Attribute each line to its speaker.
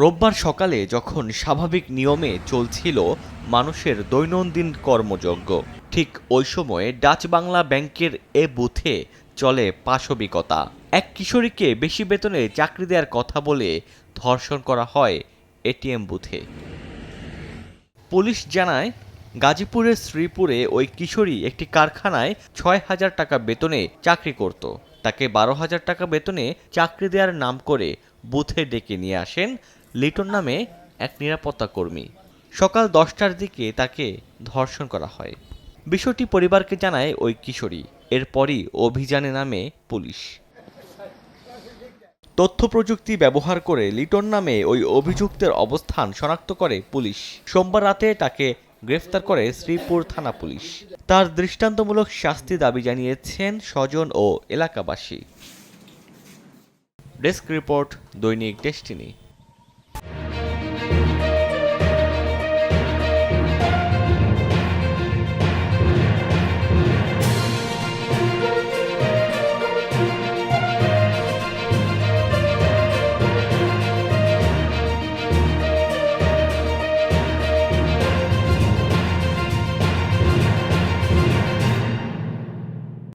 Speaker 1: রোববার সকালে যখন স্বাভাবিক নিয়মে চলছিল মানুষের দৈনন্দিন কর্মযজ্ঞ, ঠিক ওই সময়ে ডাচ বাংলা ব্যাংকের এ বুথে চলে পাশবিকতা। এক কিশোরীকে বেশি বেতনে চাকরি দেওয়ার কথা বলে ধর্ষণ করা হয় এটিএম বুথে। পুলিশ জানায়, গাজীপুরের শ্রীপুরে ওই কিশোরী একটি কারখানায় ছয় হাজার টাকা বেতনে চাকরি করত। তাকে বারো হাজার টাকা বেতনে চাকরি দেওয়ার নাম করে বুথে ডেকে নিয়ে আসেন লিটন নামে এক নিরাপত্তা কর্মী। সকাল দশটার দিকে তাকে ধর্ষণ করা হয়। বিষয়টি পরিবারকে জানায় ওই কিশোরী। এরপরই অভিযানে নামে পুলিশ। তথ্য প্রযুক্তি ব্যবহার করে লিটন নামে ওই অভিযুক্তের অবস্থান শনাক্ত করে পুলিশ। সোমবার রাতে তাকে গ্রেফতার করে শ্রীপুর থানা পুলিশ। তার দৃষ্টান্তমূলক শাস্তি দাবি জানিয়েছেন স্বজন ও এলাকাবাসী। Desk report Dainik Destiny.